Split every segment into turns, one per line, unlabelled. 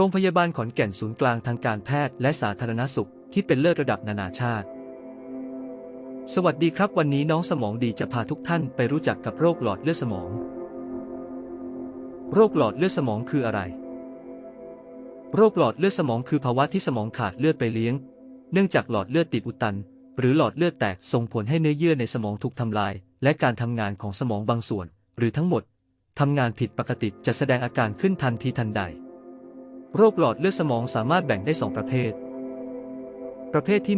โรงพยาบาลขอนแก่นศูนย์กลางทางการแพทย์และสาธารณสุขที่เป็นเลิศระดับนานาชาติ สวัสดีครับ วันนี้น้องสมองดีจะพาทุกท่านไปรู้จักกับโรคหลอดเลือดสมอง โรคหลอดเลือดสมองคืออะไร โรคหลอดเลือดสมองคือภาวะที่สมองขาดเลือดไปเลี้ยง เนื่องจากหลอดเลือดติดอุดตัน หรือหลอดเลือดแตกส่งผลให้เนื้อเยื่อในสมองถูกทำลาย และการทำงานของสมองบางส่วน หรือทั้งหมดทำงานผิดปกติจะแสดงอาการขึ้นทันทีทันใด โรคหลอดเลือดสมองสามารถแบ่งได้ 2 ประเภท ประเภทที่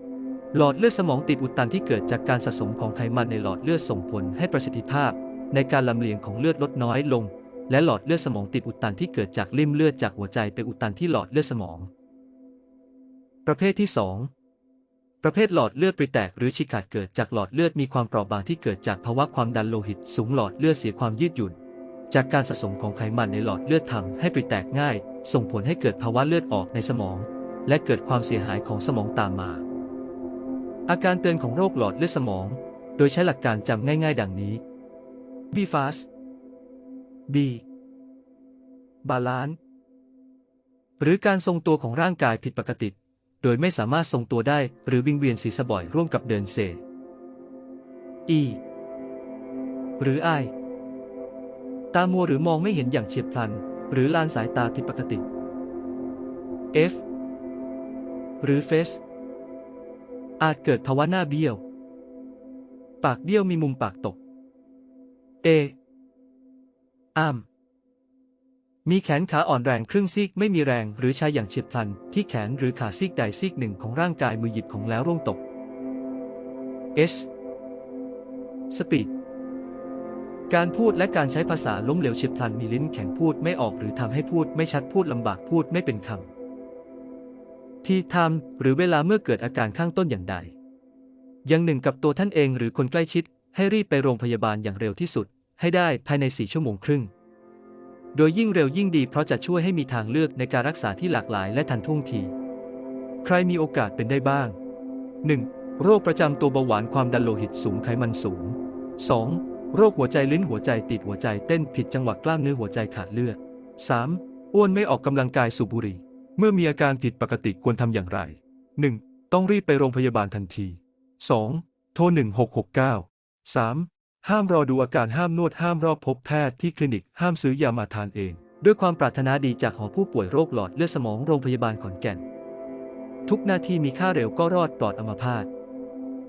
1 หลอดเลือดสมองติดอุดตันที่เกิดจากการสะสมของไขมันในหลอดเลือดส่งผลให้ประสิทธิภาพ ในการลำเลียงของเลือดลดน้อยลง และหลอดเลือดสมองติดอุดตันที่เกิดจากริ่มเลือดจากหัวใจไปอุดตันที่หลอดเลือดสมอง ประเภทที่ 2 ประเภทหลอดเลือดปริแตกหรือฉีกขาดเกิดจากหลอดเลือดมีความเปราะบางที่เกิดจากภาวะความดันโลหิต สูงหลอดเลือดเสียความยืดหยุ่น จากการสะสมของไขมันในหลอดเลือดทำให้ปริแตกง่าย ส่งผลให้เกิดภาวะเลือดออกในสมอง และเกิดความเสียหายของสมองตามมา อาการเตือนของโรคหลอดเลือดสมอง โดยใช้หลักการจำง่าย ๆ ดังนี้ B fast B balance หรือการทรงตัวของร่างกายผิดปกติ โดยไม่สามารถทรงตัวได้หรือวิงเวียนศีรษะบ่อยร่วมกับเดินเซ E หรือ I ตามัวหรือมองไม่เห็นอย่างเฉียบพลัน หรือลานสายตาผิดปกติ F หรือ Face อาจเกิดภาวะหน้าเบี้ยว ปากเบี้ยวมีมุมปากตก A อ้ามมีแขนขาอ่อนแรงครึ่งซีกไม่มีแรงหรือชายอย่างเฉียบพลัน ที่แขนหรือขาซีกใดซีกหนึ่งของร่างกายมือหยิบของแล้วร่วงตก S Speed การพูดและการใช้ภาษาล้มเหลวเฉียบพลันมีลิ้นแข็งพูดไม่ออกหรือทำให้พูดไม่ชัดพูดลำบากพูดไม่เป็นคำที่ทำหรือเวลาเมื่อเกิดอาการข้างต้นอย่างใด อย่างหนึ่งกับตัวท่านเองหรือคนใกล้ชิด ให้รีบไปโรงพยาบาลอย่างเร็วที่สุด ให้ได้ภายใน4ชั่วโมงครึ่ง โดยยิ่งเร็วยิ่งดีเพราะจะช่วยให้มีทางเลือกในการรักษาที่หลากหลายและทันท่วงที ใครมีโอกาสเป็นได้บ้าง 1. โรคประจำตัวเบาหวานความดันโลหิตสูงไขมันสูง 2. โรคหัวใจลิ้นหัวใจติดหัวใจเต้นผิดจังหวะกล้ามเนื้อหัวใจขาดเลือด 3. อ้วนไม่ออกกำลังกายสูบบุหรี่ เมื่อมีอาการผิดปกติควรทำอย่างไร 1. ต้องรีบไปโรงพยาบาลทันที 2. โทร 1669 3. ห้ามรอดูอาการห้ามนวดห้ามรอบพบแพทย์ที่คลินิกห้ามซื้อยามาทานเอง ด้วยความปรารถนาดีจากหอผู้ป่วยโรคหลอดเลือดสมองโรงพยาบาลขอนแก่น ทุกนาทีมีค่าเร็วก็รอดปลอดอัมพาต